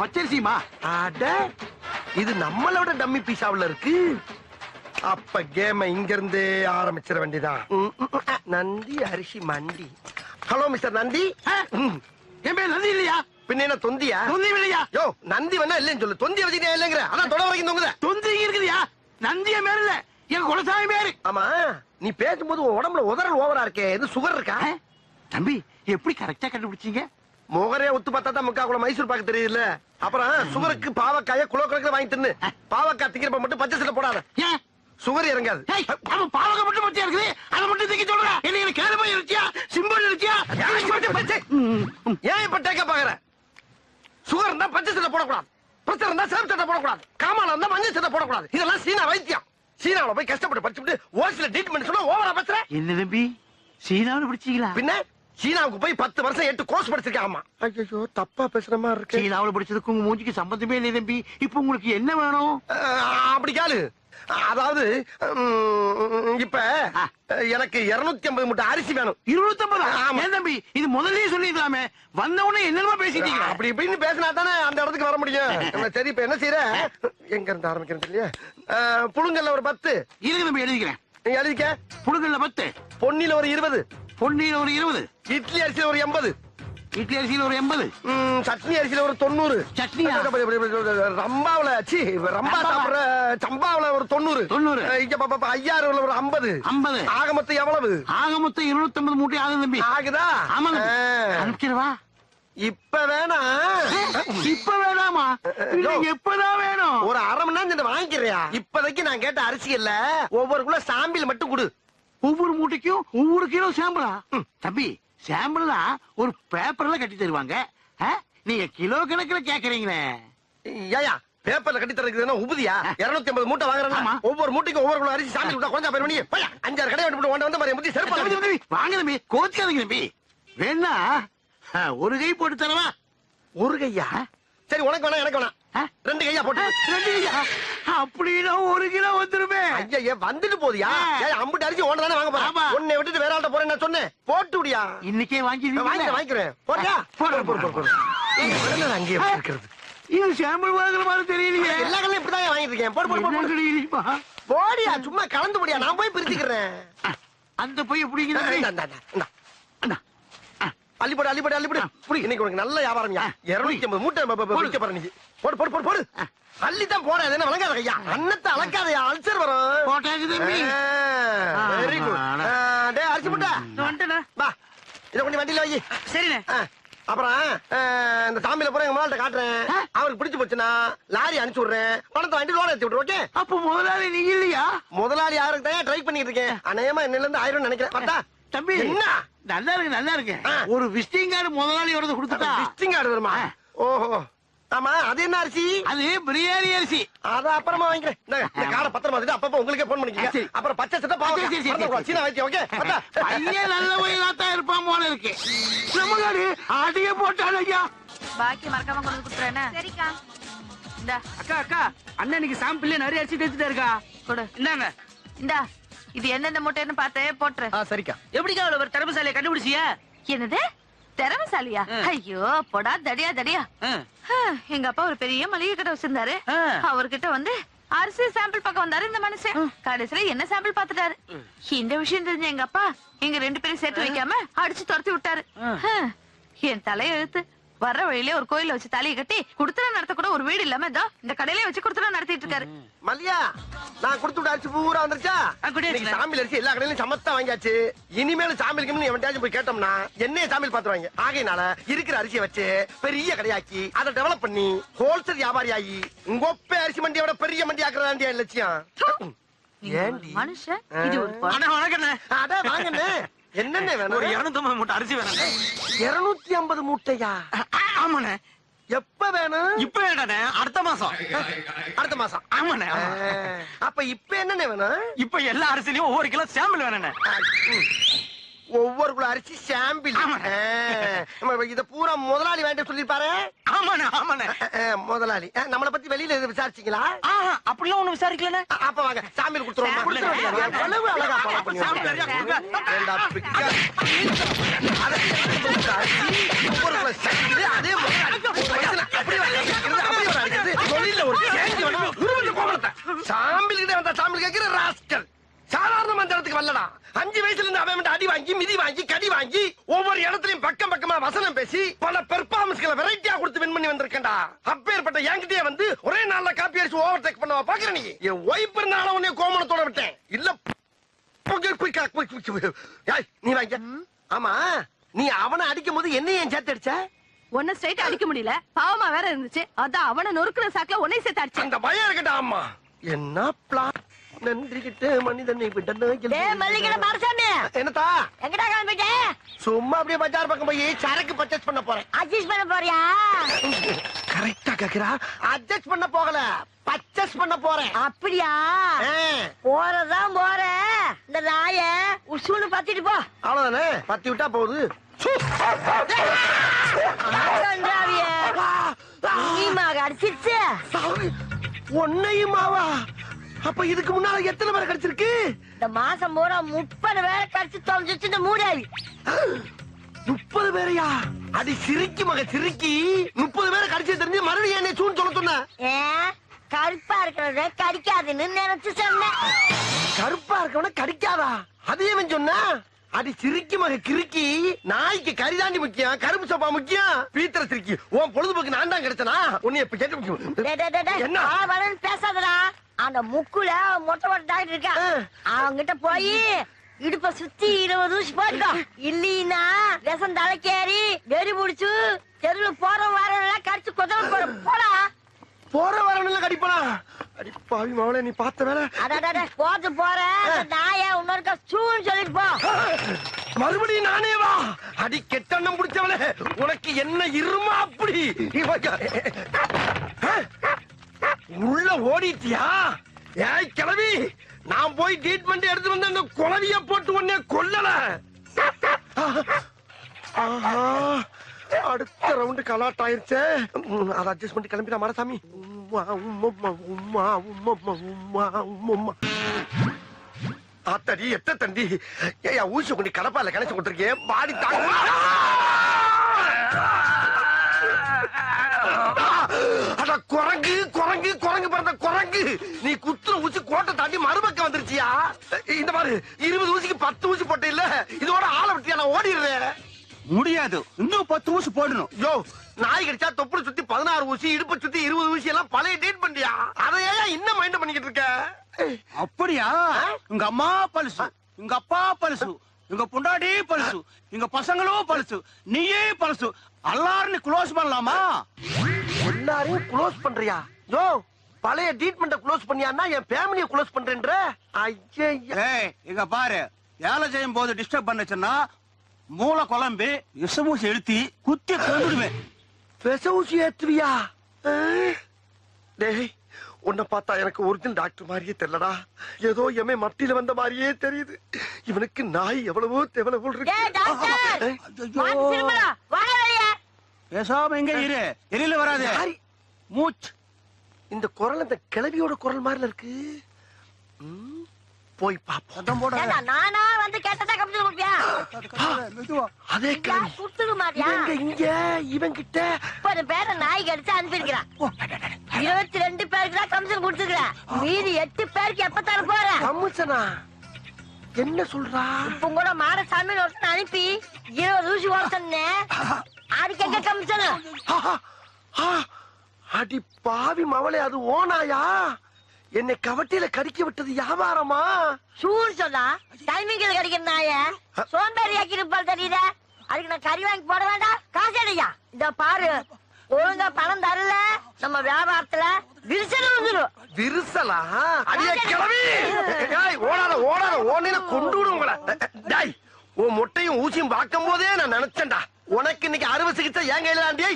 பச்சரிசிமா அட இது நம்மளோட டம்மி பீஸாவுல இருக்கு. அப்ப கேம இங்க இருந்தே ஆரம்பிச்சிட வேண்டியதான் நந்தி அரிசி மண்டி. Hello mister Nandhi. என் பேர் நந்தி இல்லையா? பின்ன என்ன தொந்தியா? தொந்தி இல்லையா? யோ நந்தி வேணா இல்லைன்னு சொல்லு. தொந்தி வச்சுக்கிட்டே இல்லைங்கிற. அதான் தொட வரைக்கும் தொங்குத. தொந்தி இருக்குதுயா? நந்திய பேர் இல்ல. என் குலசாமி பேரு. ஆமா. நீ பேசும்போது உன் உடம்புல உதறல் ஓவரா இருக்கே. எது சுகர் இருக்கா? தம்பி எப்படி கரெக்டா கண்டுபிடிச்சீங்க? முகரே ஒத்து பார்த்தா தான் முக்கா கூட மைசூர் பாக்கு தெரியுதுல்ல? அப்புறம் சுகருக்கு பாவக்காய குலோ கணக்குல வாங்கி தின்னு. பாவக்காய் திங்கிறப்ப மட்டும் பச்சை சட்டை போடாத. ஏன்? சுகர் இறங்காது. ஏய், அவன் பாவக மட்டும் பச்சையா இருக்குது? அதை மட்டும் தூக்கி சொல்ற. என்ன கேளுமா இருக்கியா சிம்பிள் இருக்கியா ஏன் இப்ப டேக்க பாக்குற சுகர் இருந்தா பச்சை சட்டை போடக்கூடாது. பிரச்சனை இருந்தா சேம் சட்டை போடக்கூடாது. காமால இருந்தா மஞ்சள் சட்டை போடக்கூடாது. இதெல்லாம் சீனா வைத்தியம். சீனாவுல போய் கஷ்டப்பட்டு படிச்சுட்டு ஓசில ட்ரீட்மெண்ட் சொன்னா ஓவரா பேசுற? என்ன தம்பி? சீனாவில் பிடிச்சீங்களா? பின்ன? சீனாவுக்கு போய் பத்து வருஷம் எட்டு கோர்ஸ் படிச்சிருக்கேன் ஆமா. ஐயோ தப்பா பேசுற மாதிரி இருக்கு. சீனாவில் படிச்சதுக்கு உங்க மூஞ்சிக்கு சம்பந்தமே இல்லை தம்பி. இப்போ உங்களுக்கு என்ன வேணும்? அப்படி காலு அதாவது இப்ப. எனக்கு இருநூத்தி ஐம்பது மூட்டை அரிசி வேணும். இருநூத்தி ஐம்பது தம்பி? இது முதல்லயே சொல்லிருக்கலாமே வந்த உடனே என்னமா பேசிட்டீங்க. அப்படி இப்படின்னு பேசினா தானே அந்த இடத்துக்கு வர முடியும். சரி இப்ப என்ன செய்யற எங்க இருந்து ஆரம்பிக்கிறது இல்லையா புழுங்கல்ல ஒரு பத்து. இருக்கு தம்பி எழுதிக்கிறேன். எழுதிக்க. புழுங்கல்ல பத்து. பொன்னில ஒரு இருபது. பொன்னியில ஒரு இருபது. இட்லி அரிசியில ஒரு எண்பது. இட்லி அரிசியில ஒரு எண்பது. சட்னி அரிசியில ஒரு தொண்ணூறு. சட்னியா? ரம்பாவுல சி ரம்பா. சாப்பிடுற சம்பாவுல ஒரு தொண்ணூறு. தொண்ணூறு. அஹ், இங்க பாப்பா ஐயாறுல ஒரு ஐம்பது. ஐம்பது. ஆக மொத்தம் எவ்வளவு? ஆக மொத்தம் ஐம்பது மூட்டை ஆகுது தம்பி. ஆகுதா? ஆமாங்க அஹ், அனுப்பிச்சிடவா இப்ப வேணா. இப்ப வேணாமா. எப்பதான் வேணும். ஒரு அரை மணி நேரம் வாங்கிக்கிறியா? இப்போதைக்கு நான் கேட்ட அரிசி இல்ல. ஒவ்வொரு குள்ள சாம்பிள் மட்டும் கொடு. ஒவ்வொரு மூட்டைக்கும் ஒவ்வொரு கிலோ சாம்பிளா தம்பி சாம்பிள்னா ஒரு பேப்பர்ல கட்டி தருவாங்க? நீங்க கிலோ கணக்குல கேக்குறீங்களே. ஏயா பேப்பர்ல கட்டி தரதுன்னா உபதியா? இருநூத்தி ஐம்பது மூட்டை. வாங்குறேன் ஒவ்வொரு மூட்டைக்கும் ஒவ்வொரு அரிசி சாம்பிள் கொடுத்தா கொஞ்சம் பேர் பண்ணி அஞ்சாறு கடை விட்டு வந்து வந்து மாதிரி செருப்பு தம்பி, வாங்க தம்பி கோச்சுக்காதீங்க தம்பி. வேணா ஒரு கை போட்டு தரவா? ஒரு கையா? சரி உனக்கு வேணா எனக்கு வேணாம். ஆ? ரெண்டு கையா போட்டு. ரெண்டு கையா? அப்படின்னா ஒரு கிலோ வந்துருமே. ஐயா வந்துட்டு போதியா அம்புட்டு அரிசி ஒன்று தானே வாங்க. போறேன். உன்னை விட்டுட்டு வேற ஆள்கிட்ட போறேன் நான் சொன்னேன். போட்டு விடியா இன்னைக்கே வாங்கி வாங்கிக்கிறேன். வாங்கிக்கிறேன் போறியா போடு, போடு போடு அங்கேயே இருக்கிறது. இது சாம்பிள் வாங்குற மாதிரி தெரியலையே. எல்லா கடையிலும் இப்படிதான் வாங்கிட்டு இருக்கேன்? போடு போடு போடு? போடியா சும்மா கலந்து போடியா? நான் போய் பிரிச்சுக்கிறேன். அந்த போய் எப்படிங்க தம்பி? இந்தா, இந்தா, இந்தா, இந்தா. அண்ணா, ஆ, அள்ளி போடு. அள்ளி போடு. அள்ளி போடு புடி இன்னைக்கு உனக்கு நல்ல வியாபாரம் இருநூத்தி ஐம்பது மூட்டை. விற்க போற நீ. போடு போடு போடு போடு. அள்ளி தான் போட என்ன வழங்காத ஐயா அன்னத்தை அளக்காதயா அல்சர் வரும். வெரி குட் டே அரிசி முட்டை. வா. இதை கொண்டு வண்டியில வை சரிண்ணே. ஆ, அப்புறம் இந்த சாமியில போற எங்க முதல்கிட்ட காட்டுறேன். அவருக்கு பிடிச்சு போச்சுன்னா லாரி அனுப்பிச்சு விடுறேன். பணத்தை வண்டி லோன் எடுத்து விட்டுரு ஓகே? அப்ப முதலாளி நீங்க இல்லையா? முதலாளி யாருக்கு தான் ட்ரை பண்ணிட்டு இருக்கேன் அநேகமா என்னல இருந்து ஆயிரம் நினைக்கிறேன். பார்த்தா? தம்பி. என்ன? நல்லா இருக்கு நல்லா இருக்கு. ஒரு விசிட்டிங் கார்டு முதலாளி வரது கொடுத்துட்டா? விசிட்டிங் கார்டு வருமா. ஓஹோ. ஆமா அது என்ன அரிசி? அது பிரியாணி அரிசி. அத அப்புறமா வாங்கிக்கிறேன். இந்த கார்டை பத்திரமா வச்சுட்டு அப்பப்ப உங்களுக்கே போன் பண்ணிக்கங்க. அப்புறம் பச்சை சட்டை பாவம். சீனா வைத்தியம் ஓகே? பையன் நல்ல வயலாத்தான் இருப்பான் போல இருக்கு. நமக்காரு ஆட்டிய போட்டான் ஐயா. பாக்கி மறக்காம கொண்டு கொடுத்துறேன்னு சரிக்கா. இந்தா. அக்கா அக்கா அண்ணன் இன்னைக்கு சாம்பிள்ல நிறைய அரிசி தேச்சுட்டா இருக்கா கொடு. இந்தாங்க. இந்தா. இது எந்தெந்த மூட்டைன்னு பார்த்து போட்டுரு. சரிக்கா. எப்படிக்கா அவ்வளவு ஒரு திறமசாலியை கண்டுபிடிச்சிய? என்னது? திறமசாலியா? ஐயோ பொடா தடியா தடியா. எங்க அப்பா ஒரு பெரிய மளிகை கடை வச்சிருந்தாரு. ஆ. அவர்கிட்ட வந்து அரிசி சாம்பிள் பார்க்க வந்தாரு இந்த மனுஷன். கடைசியில என்ன சாம்பிள் பாத்துட்டாரு இந்த விஷயம் தெரிஞ்ச எங்க அப்பா எங்க ரெண்டு பேரும் சேர்த்து வைக்காம அடிச்சு துரத்தி விட்டாரு. என் தலைய வர்ற வழியிலே ஒரு கோயில வச்சு தலையை கட்டி குடுத்தன நடத்த கூட ஒரு வீடு இல்லாம இதோ இந்த கடையிலே வச்சு குடுத்தன நடத்திட்டு இருக்காரு. மல்லியா நான் கொடுத்து விட்ட அரிசி பூரா வந்துருச்சா. இன்னைக்கு சாமியில் அரிசி எல்லா கடையிலும் சமத்தா வாங்கியாச்சு. இனிமேல் சாமிலுக்கு எவன்டாச்சும் போய் கேட்டோம்னா என்னைய சாமியில் பாத்துருவாங்க ஆகையினால இருக்கிற அரிசியை வச்சு பெரிய கடையாக்கி அதை டெவலப் பண்ணி ஹோல்சேல் வியாபாரி ஆகி உங்க அரிசி மண்டியோட பெரிய மண்டி ஆக்குறதாண்டியா லட்சியம்? ஏண்டி? மனுஷன். இது ஒரு அட வாங்கண்ணே. என்னென்ன ஒரு வேணும்? இருநூத்தி ஐம்பது மூட்டை அரிசி வேணாண்ணே இருநூத்தி ஐம்பது மூட்டையா? ஆமாண்ணே. எப்ப வேணும்? இப்ப வேண்டாண்ணே அடுத்த மாசம். அடுத்த மாசம். ஆமாண்ணே. அப்ப இப்ப என்னென்ன வேணும்? இப்ப எல்லா அரிசிலையும் ஒவ்வொரு கிலோ சாம்பிள் வேணாண்ணே. ஒவ்வொரு குழு அரிசி சாம்பிள். இத பூரா முதலாளி வேண்டிய சொல்லிருப்பாரு? ஆமாண்ண ஆமாண்ண. முதலாளி. நம்மளை பத்தி வெளியில எது விசாரிச்சீங்களா? அப்படிலாம் ஒண்ணு விசாரிக்கல அப்ப வாங்க சாம்பிள் கொடுத்துருவோம். அதே சாம்பிள் கிட்ட வந்தா சாம்பிள் கேட்கிற ராஸ்கல். சாதாரண மந்திரத்துக்கு வரலடா. அஞ்சு வயசுல இருந்து அவன் அடி வாங்கி மிதி வாங்கி கடி வாங்கி ஒவ்வொரு இடத்துலயும் பக்கம் பக்கமா வசனம் பேசி பல பெர்ஃபார்மன்ஸ்களை வெரைட்டியா கொடுத்து வின் பண்ணி வந்திருக்கேன்டா. அப்பேற்பட்ட என்கிட்டயே வந்து ஒரே நாள்ல காப்பி அடிச்சு ஓவர் டேக் பண்ணவா பாக்குற நீ? என் ஒய்ஃப் இருந்தாலும் உன்னை கோமணத்தோட விட்டேன். இல்ல நீ வாங்க. ஆமா நீ அவனை அடிக்கும் போது என்ன ஏன் சேர்த்து அடிச்ச? ஒன்ன ஸ்ட்ரைட் அடிக்க முடியல. பாவமா வேற இருந்துச்சு. அதான் அவன நொறுக்குற சாக்குல உன்னை சேர்த்து அடிச்சேன். அந்த பயம் இருக்கட்டா அம்மா என்ன பிளான் நன்றி கிட்ட மனிதனை என்னத்தா? எங்கடா கிளம்பிட்ட சும்மா அப்படியே பஜார் பக்கம் போய் சரக்கு பர்ச்சேஸ் பண்ண போறேன். அட்ஜஸ்ட் பண்ண போறியா? கரெக்டா கேக்குறா? அட்ஜஸ்ட் பண்ண போகல. பர்ச்சேஸ் பண்ண போறேன். அப்படியா? போறதான் போற இந்த நாய உசுன்னு பத்திட்டு போ. அவ்வளவுதானே? பத்தி விட்டா போகுது. அடிச்சிருச்சு உன்னையுமாவா? அப்ப இதுக்கு முன்னால எத்தனை பேரை கிடைச்சிருக்கு? இந்த மாசம் பூரா முப்பது வேலை கடிச்சு தொலைஞ்சிச்சு இந்த மூடாவி முப்பது பேரையா? அடி சிரிக்கி மக சிரிக்கி. முப்பது பேரை கடிச்சு தெரிஞ்சு மறுபடியும் என்ன சூன்னு சொல்ல சொன்ன? கருப்பா இருக்கிறத கடிக்காதுன்னு நினைச்சு சொன்னேன். கருப்பா இருக்கவன கடிக்காதா? அதே அவன் சொன்னா? அடி சிரிக்கி மக கிறுக்கி. நாய்க்கு கரிதாண்டி முக்கியம் கருப்பு சப்பா முக்கியம். பீத்திர சிரிக்கி. உன் பொழுதுபோக்கு நான் தான் கிடைச்சனா உன்னை இப்ப டேய். என்ன? பேசாதடா. அந்த முக்குல மொட்டை மொட்டை டாக்டர் இருக்கா ஆ. அவங்கிட்ட போய் இடுப்ப சுத்தி இருபது ஊசி போட்டுக்கோ. இல்லீனா விஷம் தலைக்கேறி வெறி முடிச்சு தெருவுல போற வாரம் கடிச்சு குதவ போற போடா. போற வரணும் கடிப்பனா அடி பாவி மவளே நீ பார்த்த வேலை? அடாடா போது போற. நாய இன்னொருக்கா சூன்னு சொல்லிட்டு போ. மறுபடியும் நானே வா. அடி கெட்டண்ணம் பிடிச்சவளே உனக்கு என்ன இருமா அப்படி? உள்ள ஓடிட்டியா? ஏய் கிளவி நான் போய் ட்ரீட்மெண்ட் எடுத்து வந்து அந்த குழவிய போட்டு உன்னை கொல்லல. ஆஹா. அடுத்த ரவுண்டு கலாட் ஆயிருச்சே. அதை அட்ஜஸ்ட் பண்ணி கிளம்பிடா மாரசாமி உம்மா உம்மா உம்மா உம்மா உம்மா உம்மா ஆத்தடி எத்த தண்டி ஏயா ஊசி கொண்டு கடப்பால கணச்சு கொடுத்துருக்கேன் பாடி தாங்க அட குரங்கு குரங்கு குரங்கு பிறந்த குரங்கு. நீ குத்துற ஊசி கோட்டை தாண்டி மறுபக்கம் வந்துருச்சியா? இந்த மாதிரி இருபது ஊசிக்கு பத்து ஊசி போட்ட இல்ல இதோட ஆளை விட்டியா நான் ஓடிடுறேன். முடியாது. இன்னும் பத்து ஊசி போடணும். யோ நாய் கடிச்சா தொப்புளை சுத்தி பதினாறு ஊசி இடுப்பை சுத்தி இருபது ஊசி எல்லாம் பழைய டேட் பண்ணியா? அதை ஏன் இன்னும் மைண்ட் பண்ணிக்கிட்டு இருக்க? அப்படியா? உங்க அம்மா பழுசு. உங்க அப்பா பழுசு. உங்க பொண்டாடி பழுசு. உங்க பசங்களும் பழுசு. நீயே பழுசு. எல்லாரும் க்ளோஸ் பண்ணலாமா? எல்லாரையும் க்ளோஸ் பண்றியா? யோ பழைய ட்ரீட்மெண்ட க்ளோஸ் பண்ணியான்னா என் ஃபேமிலிய க்ளோஸ் பண்றேன்ற? ஐயா இங்க பாரு. வேலை செய்யும் போது டிஸ்டர்ப் பண்ணுச்சுன்னா மூளை குழம்பு விஷமூசி எழுத்தி குத்தி கொண்டுடுவேன் விச ஊசி ஏத்துவியா? டேய் உன்னை பார்த்தா எனக்கு ஒரிஜினல் டாக்டர் மாதிரியே தெரியலடா. ஏதோ எமே மட்டில வந்த மாதிரியே தெரியுது. இவனுக்கு நாய் எவ்வளவோ எவ்வளவோ இருக்கு. பேசாம எங்க இரு? எரியில வராது? மூச்சு. இந்த குரல் அந்த கிளவியோட குரல் மாதிரில இருக்கு. போய் பாப்போம். சத்தம் போட நானா வந்து கேட்டதா கமிஷன் கொடுப்பியா. அதே கிளவி கொடுத்துக்க மாட்டியா இங்க இவன் கிட்ட முப்பது பேரை நாய் கடிச்சு அனுப்பியிருக்கிறான். இருபத்தி ரெண்டு பேருக்கு தான் கமிஷன் கொடுத்துக்கிறேன் மீதி எட்டு பேருக்கு எப்ப தர போற? கமிஷனா என்ன சொல்றா? இப்ப கூட மாடசாமி ஒருத்தன் அனுப்பி இருபது ஊசி ஓட சொன்னேன் அதுக்கு எங்க கமிஷன் அடி பாவி மவளே அது ஓனாயா? என்னை கவட்டியில கடிக்க விட்டது வியாபாரமா? சூர் சொன்னா டைமிங்ல கிடைக்கிற நாய. சோம்பேறி ஆக்கி இருப்பாள் தெரியுத? அதுக்கு நான் கறி வாங்கி போட வேண்டாம். காசு அடையா இந்த பாரு. ஒழுங்கா பணம் தரல. நம்ம வியாபாரத்துல விரிசல் வந்துடும் விரிசலா? அடியே கிளவி ஓடாத ஓடாத. ஓடின கொண்டு விடும் உங்களை. டேய் உன் முட்டையும் ஊசியும் பார்க்கும் போதே நான் நினைச்சேன்டா. உனக்கு இன்னைக்கு அறுவை சிகிச்சை என் கையில தாண்டி?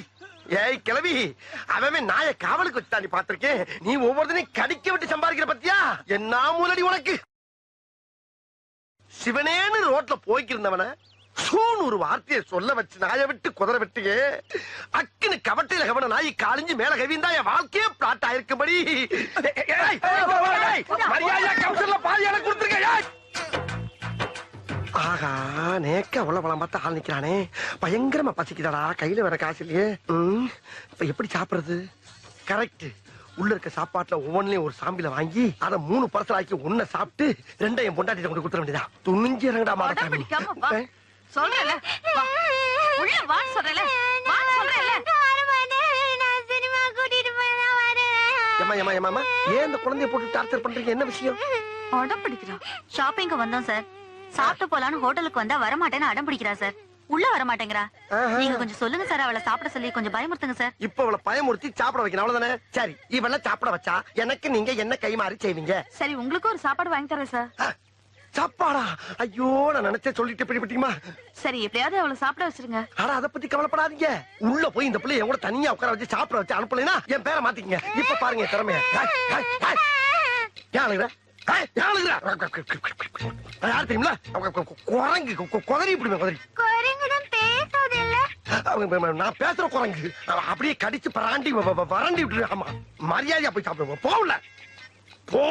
ஏய் கிளவி அவன் நாய காவலுக்கு வச்சு நீ பாத்திருக்கேன் நீ ஒவ்வொருத்தனையும் கடிக்க விட்டு சம்பாதிக்கிற பத்தியா? என்ன மூலடி உனக்கு? சிவனேன்னு ரோட்ல போய்க்கிருந்தவன சூன்னு ஒரு வார்த்தையை சொல்ல வச்சு நாய விட்டு குதிரை விட்டுயே அக்குன்னு கவட்டையில கவன நாய் காலிஞ்சு மேல கவிந்தா என் வாழ்க்கையே பிளாட் ஆயிருக்கும்படி. ஏய், ஏய், மரியாதையா பாதி எனக்கு கொடுத்துருக்க ஆகா நேக்க அவ்வளவு பழம் பார்த்து ஆள் நிக்கிறானே. பயங்கரமா பசிக்குதாடா கையில வேற காசு இல்லையே. இப்ப எப்படி சாப்பிடுறது? கரெக்ட் உள்ள இருக்க சாப்பாட்டுல ஒவ்வொன்லயும் ஒரு சாம்பில வாங்கி அத மூணு பர்சல் ஆக்கி ஒன்ன சாப்பிட்டு ரெண்டையும் பொண்டாட்டி கொண்டு கொடுத்துட வேண்டியதா துணிஞ்சு இறங்கடா மாடக்காமி பிடிக்காம வா. உள்ள வான்னு சொல்றேன்ல ஏமா ஏமா ஏமா ஏன் இந்த குழந்தைய போட்டு டார்ச்சர் பண்றீங்க? என்ன விஷயம்? அடம் பிடிக்கிறான் ஷாப்பிங்க்கு வந்தோம் சார் சாப்பிட்டு போலான்னு ஹோட்டலுக்கு வந்தா வரமாட்டேன்னு அடம் பிடிக்கிறா சார் உள்ள வர மாட்டேங்கிறா ஆஹா. நீங்க கொஞ்சம் சொல்லுங்க சார் அவளை சாப்பிட சொல்லி கொஞ்சம் பயமுறுத்துங்க சார் இப்ப அவளை பயமுறுத்தி சாப்பிட வைக்கணும். அவ்வளவுதானே? சரி இவள சாப்பிட வச்சா எனக்கு நீங்க என்ன கை மாறி செய்வீங்க? சரி உங்களுக்கு ஒரு சாப்பாடு வாங்கி தரேன் சார் சாப்பாடா? ஐயோ நான் நினைச்சே சொல்லிட்டு பிடிப்பட்டீமா சரி எப்படியாவது அவளை சாப்பிட வச்சிருங்க. ஆனா அத பத்தி கவலைப்படாதீங்க. உள்ள போய் இந்த பிள்ளைய கூட தனியா உட்கார வச்சு சாப்பிட வச்சு அனுப்பலைன்னா என் பேரை மாத்திக்கங்க. இப்ப பாருங்க என் திறமைய. ஏன் அழுகுற? யார் தெரியுமில குரங்கு குதறி இப்படி குதறி. நான் பேசுற குரங்கு. அப்படியே கடிச்சு பராண்டி வ- வ- வறண்டி விட்டு ஆமா மரியாதையா போய் சாப்பிடுவோம் போகல போ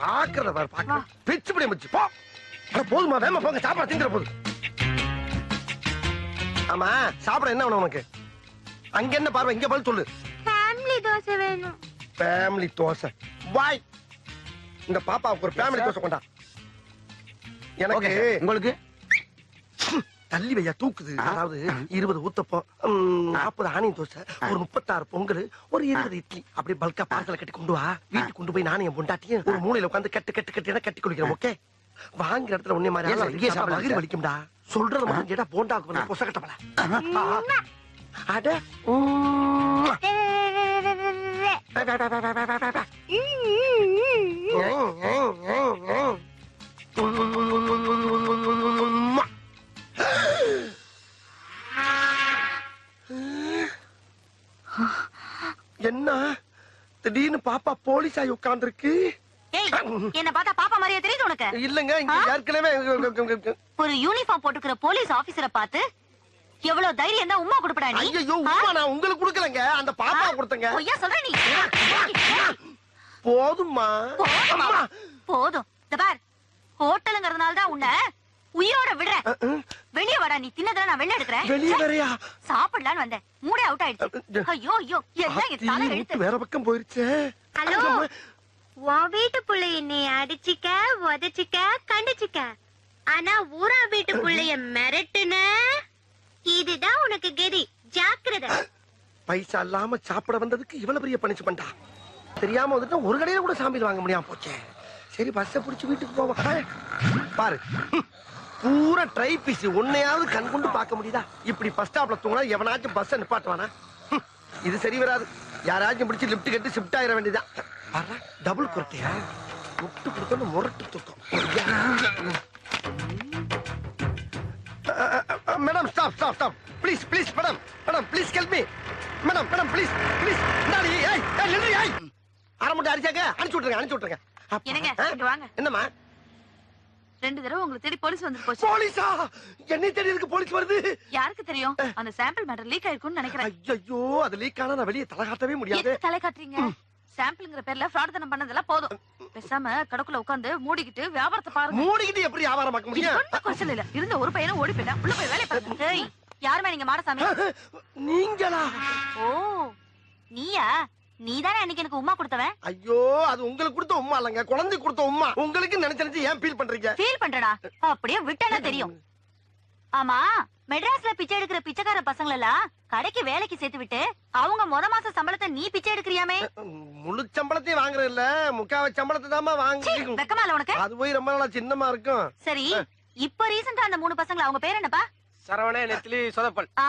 பாக்குறத பாரு பாக்க பிச்சு பிடி போ. போதுமா வேமா போங்க. சாப்பாடு திங்கிற போது ஆமா சாப்பிட என்ன வேணும் உனக்கு? அங்க என்ன பார்வை? இங்க பதில் சொல்லு. ஃபேமிலி தோசை வேணும். ஃபேமிலி தோசை. பாய் இந்த பாப்பாவுக்கு ஒரு ஃபேமிலி தோசை கொண்டா. எனக்கு. உங்களுக்கு? தள்ளி வையா தூக்குது. அதாவது இருபது ஊத்தப்பம் நாற்பது ஆனியன் தோசை ஒரு முப்பத்தாறு பொங்கல் ஒரு இருபது இட்லி. அப்படி பல்கா பார்சல கட்டி கொண்டு வா. வீட்டுக்கு கொண்டு போய் நானும் என் பொண்டாட்டியும் ஒரு மூலையில உட்காந்து கட்டு கட்டு கட்டி கட்டி குடிக்கிறோம் ஓகே வாங்குற இடத்துல உன்னை மாதிரி sir. வலிக்கும்டா சொல்றத மட்டும் கேட்டா போண்டாக்கு வந்து பொச கட்டப்பல அட. என்ன? திடீர்னு பாப்பா போலீஸ் ஆகி உட்கார்ந்துருக்கு. என்ன பார்த்தா பாப்பா மாதிரியே தெரியுது உனக்கு. இல்லங்க ஏற்கனவே ஒரு யூனிஃபார்ம் போட்டுக்கிற போலீஸ் ஆபீசரை பார்த்து எவ்வளவு தைரியம் தான் உமா கொடுப்படா நீ? ஐயோ? உமா நான் உங்களுக்கு கொடுக்கலங்க. அந்த பாப்பா கொடுத்தங்க. பொய்யா சொல்ற நீ? போதும்மா. போதுமா? இந்த பார். ஹோட்டலுங்கிறதுனால தான் உன்னை உயிரோட விடுறேன். வெளிய வாடா நீ. தின்னதெல்லாம் நான் வெளில எடுக்கிறேன். வெளிய வேறயா சாப்பிடலான்னு வந்தேன். மூடே அவுட் ஆயிடுச்சு. ஐயோ ஐயோ. என்ன என் தலை எழுத்து விட்டு வேற பக்கம் போயிருச்சே. ஹலோ? உன் வீட்டு புள்ளைய நீ அடிச்சிக்க உதச்சிக்க கண்டிச்சிக்க. ஆனா ஊரா வீட்டு புள்ளைய மிரட்டுன? இதுதான் உனக்கு கெதி. ஜாக்கிரதை. பைசா இல்லாம சாப்பிட வந்ததுக்கு இவ்வளவு பெரிய பனிஷ்மெண்டா தெரியாம வந்துட்டு ஒரு கடையில கூட சாம்பிள் வாங்க முடியாம போச்சே. சரி பஸ்ஸ புடிச்சு வீட்டுக்கு போவோம். பாரு. பூரா ட்ரை பீஸ் உன்னையாவது கண் கொண்டு பார்க்க முடியுதா? இப்படி பஸ் ஸ்டாப்ல தூங்கினா எவனாச்சும் பஸ் நிப்பாட்டுவானா? இது சரி வராது. யாராச்சும் பிடிச்சு லிப்ட் கட்டி ஷிஃப்ட் ஆயிட வேண்டியதா டபுள் குரட்டையா? முட்டு கொடுத்தோன்னு முரட்டு தூக்கம் madam stop stop stop please please madam madam please help me madam madam please please இந்தாடி ஏய் ஏய் நில்லு ஏய். அரை மட்டும் அடிச்சாங்க அனுப்பிச்சு விட்டுருங்க அனுப்பிச்சு விட்டுருங்க. என்னங்க? இங்க வாங்க. என்னம்மா? ரெண்டு தடவை உங்களுக்கு தேடி போலீஸ் வந்து போச்சு. போலீஸா? என்னை தெரியறதுக்கு போலீஸ் வருது? யாருக்கு தெரியும்? அந்த சாம்பிள் மேட்டர் லீக் ஆயிருக்கும்னு நினைக்கிறேன். ஐயோ அது லீக் ஆனா நான் வெளியே தலை காட்டவே முடியாது. தலை காட்டுறீங்க? சாம்பிள்ங்கிற பேர்ல ஃப்ராட் தனம் பண்ணதெல்லாம் போதும். பேசாம கடக்குள்ள உட்கார்ந்து மூடிக்கிட்டு வியாபாரத்தை பாருங்க. மூடிக்கிட்டு எப்படி வியாபாரம் பார்க்க முடியும்? ஒண்ணும் குறைச்சல் இல்ல. இருந்த ஒரு பையனும் ஓடி போயிட்டான். உள்ள போய் வேலையை பாருங்க. யாருமே நீங்க மாடசாமி? நீங்களா? ஓ நீயா? நீதானே அன்னைக்கு எனக்கு உமா கொடுத்தவன்? ஐயோ அது உங்களுக்கு கொடுத்த உமா இல்லைங்க. குழந்தை கொடுத்த உமா உங்களுக்கு நினைச்சு நினைச்சு ஏன் ஃபீல் பண்றீங்க? ஃபீல் பண்றடா. அப்படியே விட்டனா தெரியும். ஆமா மெட்ராஸ்ல பிச்சை எடுக்கிற பிச்சைக்கார பசங்கள எல்லாம் கடைக்கு வேலைக்கு சேர்த்து விட்டு அவங்க முத மாச சம்பளத்தை நீ பிச்சை எடுக்கிறியாமே? முழு சம்பளத்தையும் வாங்குறது இல்ல முக்காவ சம்பளத்தை தாமா சீ, வாங்கி வெக்கமா இல்ல உனக்கு? அது போய் ரொம்ப நாளா சின்னமா இருக்கும். சரி இப்ப ரீசெண்டா அந்த மூணு பசங்கள அவங்க பேர் என்னப்பா? சரவணே நெத்திலி சொதப்பல் ஆ.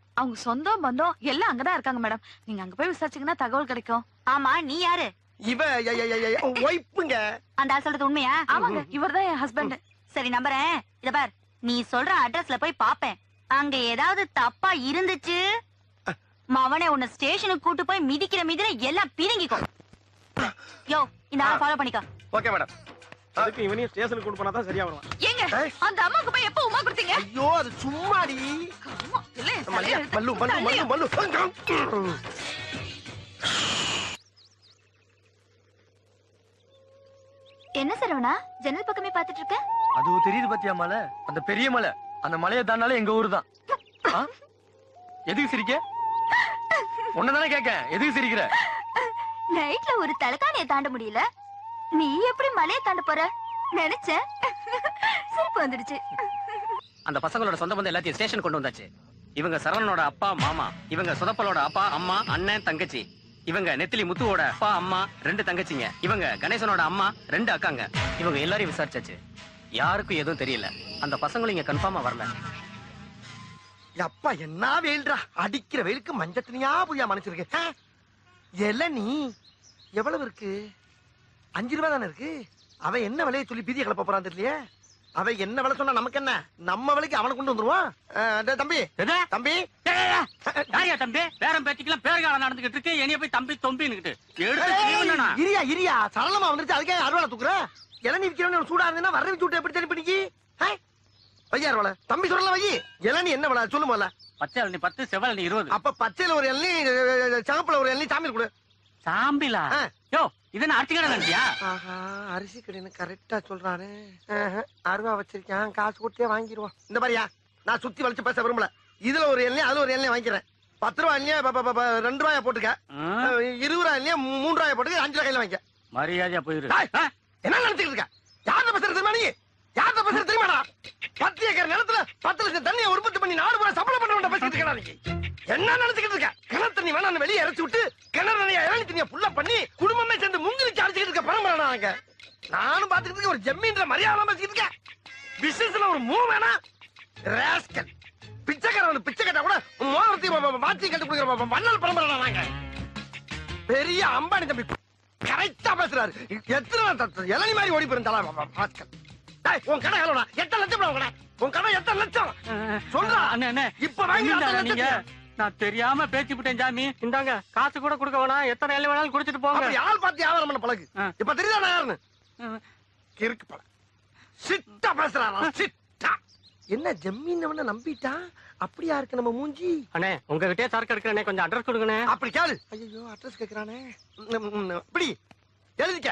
அவங்க சொந்தம் பந்தம் எல்லாம் அங்கதான் இருக்காங்க மேடம். நீங்க அங்க போய் விசாரிச்சீங்கன்னா தகவல் கிடைக்கும். ஆமா நீ யாரு? இவ ஒய்ப்புங்க அந்த ஆள் சொல்றது உண்மையா? ஆமாங்க இவர்தான் என் ஹஸ்பண்ட் சரி நம்புறேன். இத பார் நீ சொல்ற அட்ரஸ்ல போய் பாப்பேன். அங்க ஏதாவது தப்பா இருந்துச்சு? மவனே உன்னை ஸ்டேஷனுக்கு கூட்டு போய் மிதிக்கிற மிதிர எல்லாம் பிரிங்கிக்கோ யோ இந்த ஆளை ஃபாலோ பண்ணிக்கோ. Okay madam. அதுக்கு இவனையும் ஸ்டேஷனுக்கு கொண்டு போனா தான் சரியா வருவான். ஏங்க. அந்த அம்மாவுக்கு போய் எப்ப உமா கொடுத்தீங்க? ஐயோ அது சும்மாடி. மல்லு மல்லு மல்லு மல்லு. என்ன சரவணா ஜன்னல் பக்கமே பாத்துட்டு இருக்க அது தெரியுது பாத்தியா மலை? அந்த பெரிய மலை. அந்த மலையை தாண்டாலே எங்க ஊர் தான். எதுக்கு சிரிக்க? உன்னதானே கேக்க எதுக்கு சிரிக்கிற? நைட்ல ஒரு தலைக்காணியை தாண்ட முடியல. நீ எப்படி மலையை தாண்ட போற? நினைச்சேன். சிரிப்பு வந்துடுச்சு. அந்த பசங்களோட சொந்த பந்தம் எல்லாத்தையும் ஸ்டேஷன் கொண்டு வந்தாச்சு. இவங்க சரவணனோட அப்பா மாமா. இவங்க சுதப்பலோட அப்பா அம்மா அண்ணன் தங்கச்சி. இவங்க நெத்திலி முத்துவோட அப்பா அம்மா ரெண்டு தங்கச்சிங்க. இவங்க கணேசனோட அம்மா ரெண்டு அக்காங்க. இவங்க எல்லாரையும் விசாரிச்சாச்சு. யாருக்கும் எதுவும் தெரியல. அந்த பசங்களும் இங்க கன்ஃபார்மா வரல. அப்பா என்ன வெயில்டா அடிக்கிற வெயிலுக்கு மஞ்சள் தனியா புதியா மனுச்சிருக்கு இளநீ எவ்வளவு இருக்கு? அஞ்சு ரூபாய் தானே இருக்கு? அவன் என்ன விலையை சொல்லி பீதியை கிளப்ப போறான் தெரியலையே? அவன் என்ன விலை சொன்னா நமக்கு என்ன? நம்ம விலைக்கு அவனை கொண்டு வந்துருவான்? தம்பி. தம்பி. யாரியா தம்பி பேரம் பேத்திக்கலாம் பேர்காலம் நடந்துகிட்டு இருக்கு. என்னைய போய் தம்பி சீவனனா? இரியா இரியா. சரளமா வந்துருச்சு. அதுக்கே அருவாளை தூக்குற. இளநீ விற்கிறவன் சூடா இருந்ததுன்னா வர வச்சு விட்டு எப்படி தெரியும் பண்ணிக்கி வையா அருவாளை தம்பி சொல்லல வை இளநீ என்ன விலை? சொல்லு முதல்ல. பச்சை இளநீ பத்து செவல் நீ இருபது. அப்ப பச்சையில ஒரு இளநீ சகப்புல ஒரு இளநீ சாமி கொடு. சாம்பிலா. யோ இது என்ன அரிசி கடை நினைச்சியா? ஆஹா அரிசி கடைன்னு கரெக்டா சொல்றானே. அருவா வச்சிருக்கேன். காசு கொடுத்தே வாங்கிடுவான் இந்த மாதிரியா நான் சுத்தி வளைச்சு பேச விரும்பல. இதுல ஒரு எண்ணெய் அதுல ஒரு எண்ணெய் வாங்கிக்கிறேன். பத்து ரூபாய் எண்ணெய் ப- ப- ப- ரெண்டு ரூபாய போட்டுக்க இருபது ரூபாய் எண்ணெய் மூணு ரூபாய போட்டுக்க அஞ்சு ரூபாய் கையில வாங்கிக்க. மரியாதையா போயிரு. என்ன நினைச்சுக்கிட்டு இருக்க? யார்கிட்ட பேசுற தெரியுமா நீ? யார்கிட்ட பேசுற தெரியுமாடா? பத்து ஏக்கர் நிலத்துல பத்து லட்சம் தண்ணியை உற்பத்தி பண்ணி நாடு பூரா சம்பளம் பண்ண வேண்டாம் பேசிட்டு இருக்கா நீ. என்ன நினைச்சுக்கிட்டு இருக்க? கிணறு தண்ணி வேணாம் வெளியே இறச்சி விட்டு கிணறு தண்ணியை இறங்கி தண்ணியை புள்ள பண்ணி குடும்பமே சேர்ந்து முங்கிலிச்சு அடிச்சுக்கிட்டு இருக்க பரம்பரை நாங்க. நானும் பாத்துக்கிட்டு இருக்க ஒரு ஜம்மீன்ற மரியாதை பேசிக்கிட்டு இருக்கேன். பிசினஸ்ல ஒரு மூ வேணா ராஸ்கல் பிச்சைக்காரன் பிச்சை கட்டா கூட மோதிரத்தையும் வாட்சி கட்டு கொடுக்குற மன்னல் பரம்பரை நாங்க. பெரிய அம்பானி தம்பி கரெக்டா பேசுறாரு. எத்தனை இளநீ மாதிரி ஓடி போயிருந்தாலும் உன் கடை எவ்வளோடா எத்தனை லட்சம் உன் கடை. எத்தனை லட்சம். சொல்றா. இப்ப வாங்கி நான் தெரியாம பேச்சு விட்டேன் ஜாமி இந்தாங்க காசு கூட கொடுக்க வேணாம். எத்தனை எல்லாம் வேணாலும் குடிச்சிட்டு போங்க. ஆள் பார்த்து வியாபாரம் பண்ண பழகு. இப்ப தெரியுதா நான் யாருன்னு. கிறுக்கு பழ. சிட்டா பேசுறாரா? சிட்டா. என்ன ஜம்மீன் நம்பிட்டா? அப்படியா இருக்கு நம்ம மூஞ்சி? அண்ணே உங்ககிட்டயே சரக்கு எடுக்கிறேனே. கொஞ்சம் அட்ரஸ் கொடுங்கண்ணே. அப்படி கேளு. ஐயோ அட்ரஸ். இப்படி. எழுதிக்க.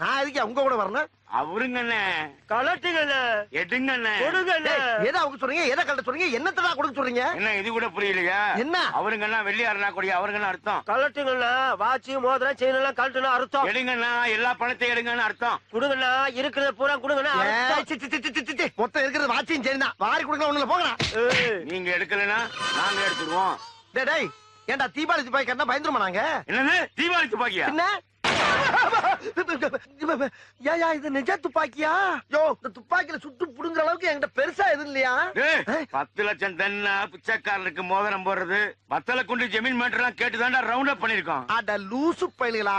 நான் எதுக்கு உங்க கூட வரணும்? அவருங்கண்ணே. கலட்டுங்கண்ணே. எடுங்கண்ணே. கொடுங்கண்ணே. எதை அவங்க சொல்றீங்க? எதை கலட்ட சொல்றீங்க? என்னத்தடா கொடுக்க சொல்றீங்க? என்ன இது கூட புரியலையா? என்ன? அவருங்கண்ணா வெள்ளியாருனா கூடிய? அவருங்கண்ணா அர்த்தம். கலட்டுங்கண்ணா. வாட்சி மோதிரம் செயின் எல்லாம் கலட்டுனா அர்த்தம். எடுங்கண்ணா எல்லா பணத்தையும் எடுங்கன்னு அர்த்தம். கொடுங்கண்ணா. இருக்கிறத பூரா கொடுங்கண்ணா. மொத்தம் இருக்கிறது வாட்சியும் சரி தான். வாரி கொடுங்க ஒண்ணுல போங்கண்ணா நீங்க எடுக்கலனா நாங்க எடுத்துருவோம். டேய் டேய் ஏன்டா தீபாவளி துப்பாக்கி கட்டினா பயந்துருமா நாங்க? என்னது? தீபாவளி துப்பாக்கியா? என்ன ஏயா இது நிஜ துப்பாக்கியா? யோ இந்த துப்பாக்கியில சுட்டு புடுங்குற அளவுக்கு என்கிட்ட பெருசா எதுவும் இல்லையா? டேய், பத்து லட்சம் தென்ன பிச்சைக்காரனுக்கு மோதிரம் போடுறது பத்தல குண்டு ஜமீன் மேட்டர் எல்லாம் கேட்டுதான்டா ரவுண்ட் அப் பண்ணிருக்கோம் அட லூசு பயலுகளா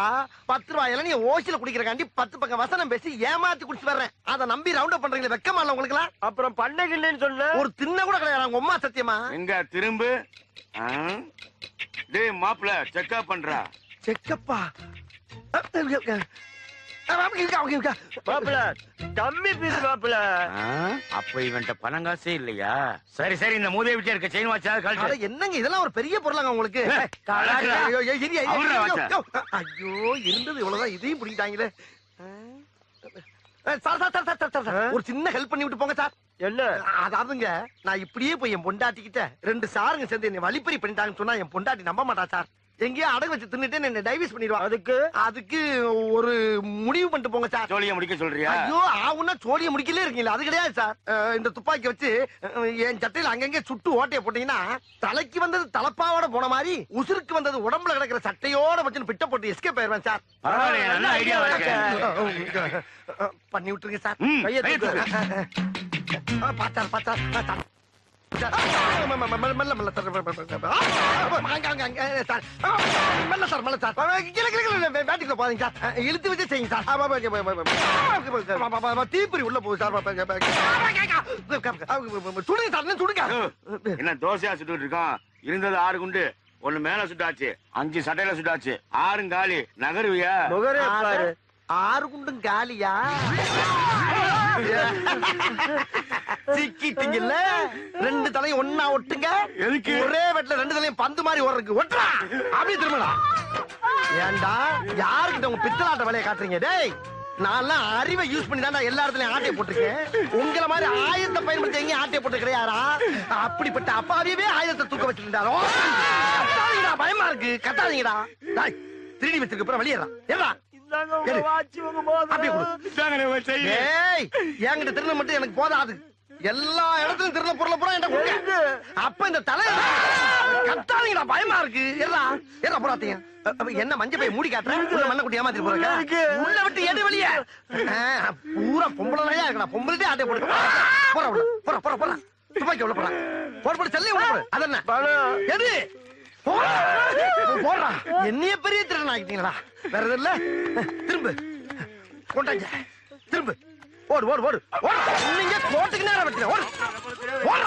பத்து ரூபாயில நீ ஓசில குடிக்கிறக்காண்டி பத்து பக்கம் வசனம் பேசி ஏமாத்தி குடிச்சு வர்றேன். அத நம்பி ரவுண்ட் அப் பண்றீங்களே வெக்கமா இல்ல உங்களுக்கு அப்புறம் பண்ணகில்லைன்னு சொன்ன ஒரு தின்ன கூட கிடையாது உங்க அம்மா சத்தியமா? எங்க திரும்பு? டேய் மாப்பிள செக்அப் பண்றா. செக்கப்பா மாப்பிள கம்மி பீஸ் மாப்பிள ஆ? அப்ப இவன்ட்ட பணம் காசே இல்லையா? சரி சரி இந்த மூதே விட்டு இருக்க செயின் கழட்டு என்னங்க இதெல்லாம் ஒரு பெரிய பொருளாங்க உங்களுக்கு? ஐயோ, வாச்சா. இருந்தது இவ்வளவுதான் இதையும் பிடிக்கிட்டாங்களே sir sir sir sir sir sir ஒரு சின்ன ஹெல்ப் பண்ணி விட்டு போங்க சார். என்ன? அதாவதுங்க நான் இப்படியே போய் என் பொண்டாட்டிக்கிட்ட ரெண்டு சாருங்க சேர்ந்து என்ன வழிப்பறி பண்ணிட்டாங்கன்னு சொன்னா என் பொண்டாட்டி நம்ப மாட்டா சார். எங்கேயோ அடகு வச்சு தின்னுட்டு என்ன டைவர்ஸ் பண்ணிடுவா. அதுக்கு? அதுக்கு ஒரு முடிவு பண்ணிட்டு போங்க சார். ஜோலியா முடிக்க சொல்றியா? ஐயோ ஆவுன்னா சோழிய முடிக்கலே இருக்கீங்களா? அது கிடையாது சார். இந்த துப்பாக்கி வச்சு என் சட்டையில அங்கங்க சுட்டு ஓட்டைய போட்டீங்கன்னா தலைக்கு வந்தது தலப்பாவோட போன மாதிரி உசுருக்கு வந்தது உடம்புல கிடக்கிற சட்டையோட வச்சு பிட்ட போட்டு எஸ்கேப் ஆயிருவேன் சார். பண்ணி விட்டுருங்க சார். ம், கையை கையை மெல்ல, சார். மெல்ல, சார், மெல்ல, சார். சார். இழுத்து வச்சு செய்யுங்க, சார். தீப்பொறி உள்ள போகுது, சார். சுடுங்க, சார், சுடுங்க. என்ன தோசையா சுட்டுட்டு இருக்கோம் இருந்தது ஆறு குண்டு ஒண்ணு மேல சுட்டாச்சு அஞ்சு சட்டையில சுட்டாச்சு ஆறும் காலி நகருவியா ஆறு குண்டும் காலியா சிக்கிட்டீங்கல்ல? ரெண்டு தலையும் ஒன்னா ஒட்டுங்க. எதுக்கு? ஒரே வெட்ல ரெண்டு தலையும் பந்து மாதிரி ஓடுறதுக்கு ஒட்டுறா. அப்படியே திரும்பலாம் ஏன்டா யாருக்கிட்ட உங்க பித்தலாட்ட வேலையை காட்டுறீங்க? டேய் நான்லாம் அறிவை யூஸ் பண்ணி தான்டா எல்லா இடத்துலயும் ஆட்டையை போட்டிருக்கேன். உங்கள மாதிரி ஆயுதத்தை பயன்படுத்தி எங்கேயும் ஆட்டையை போட்டு கிடையாரா அப்படிப்பட்ட அப்பாவியவே ஆயுதத்தை தூக்க வச்சிருந்தாரோ? பயமா இருக்கு. கத்தாதீங்கடா. திருடி வச்சிருக்க அப்புறம் வெளியேறான் ஏறா என்கிட்ட திருட மட்டும் எனக்கு போதாது. எல்லா இடத்துலயும் திருட பொருளை பூரா கொடுங்க. அப்ப இந்த தலை கத்தாதீங்கடா பயமா இருக்கு. ஏறா ஏறா போடாதீங்க என்ன மஞ்ச பைய மூடி காட்டுறேன் மண்ணை குட்டி ஏமாத்திட்டு போறேன் உள்ள விட்டு எடு வெளியே. பூரா பொம்பளையா இருக்கடா. பொம்பளை ஆட்டை போடு. போற போற போற போற துப்பாக்கி உள்ள போற போட போட செல்லே உள்ள போடு. அதென்ன? எது. போடுறா. என்னைய பெரிய திருடன் ஆகிட்டீங்களா வேற எதுவும் இல்ல? திரும்ப. கொண்டாங்க. திரும்ப. ஓடு ஓடு ஓடு. ஓடு. நீங்க கோட்டுக்கு நேரம் வெட்டுங்க ஓடு. ஓடு